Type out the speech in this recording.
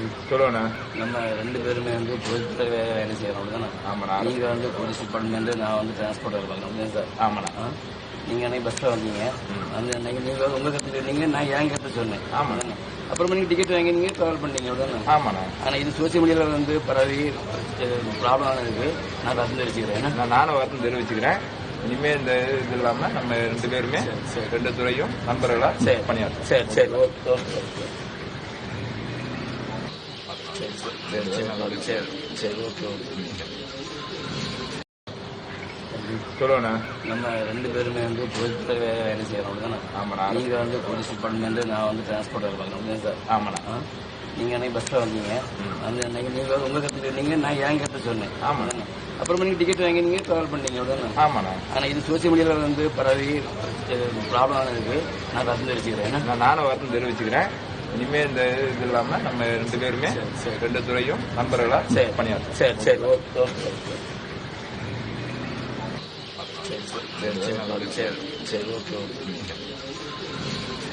சொல்லுண்ணா. நம்ம ரெண்டு பேருமே வந்து பொதுத்துறை வேலை செய்யறோம். தானே ஆமாண்ணா. நீங்க வந்து போலீஸ் டிபார்ட்மெண்ட் நான் வந்து டிரான்ஸ்போர்ட் இருப்பாங்க சார்? ஆமாண்ணா. ஆ? நீங்க அன்னைக்கு பஸ்ல வந்தீங்க. அந்த அன்னைக்கு நீங்க உங்க கருத்து சொன்னீங்க நான் என் கருத்து சொன்னேன். ஆமா. தானே? அப்புறமா நீங்க டிக்கெட் வாங்கி நீங்க டிராவல் பண்ணீங்க. தானே ஆமாண்ணா. ஆனா இது சோசியல் மீடியால வந்து பரவி ப்ராப்ளம் இருக்கு நான் ரத்து தெரிவிச்சுக்கிறேன். நான் நானும் வருத்தம் தெரிவிச்சுக்கிறேன். இனிமே இந்த இது இல்லாம நம்ம ரெண்டு பேருமே. ரெண்டு துறையும் நண்பர்களா சரி. பணியாற்றோம் சரி சரி. Okay okay. சரி சரி சரி சரி சரி சரி ஓகே ஓகே சொல்லுண்ணா நம்ம ரெண்டு பேருமே வந்து பொதுத்துறை வேலை செய்யறோம். தானே ஆமாண்ணா நீங்க வந்து போலீஸ் டிபார்ட்மெண்ட் நான் வந்து டிரான்ஸ்போர்ட் இருப்பாங்க சார்? ஆமாண்ணா ஆ? நீங்க அன்னைக்கு பஸ்ல வந்தீங்க. அந்த அன்னைக்கு நீங்க உங்க கருத்து சொன்னீங்க நான் என் கருத்து சொன்னேன். ஆமா. தானே? அப்புறமா நீங்க டிக்கெட் வாங்கி நீங்க டிராவல் பண்ணீங்க தானே ஆமாண்ணா ஆனா இது சோசியல் மீடியால வந்து பரவி ப்ராப்ளம் இருக்கு நான் தெரிவிச்சுக்கிறேன். ஏன்னா நான் நானும் வருத்தம் தெரிவிச்சுக்கிறேன். இனிமே இந்த இது இல்லாம நம்ம ரெண்டு பேருமே. ரெண்டு துறையும் நண்பர்களா பணியாற்றோம் சரி சரி. ஓகே. ஓகே சரி சரி. சரி ஓகே ஓகே.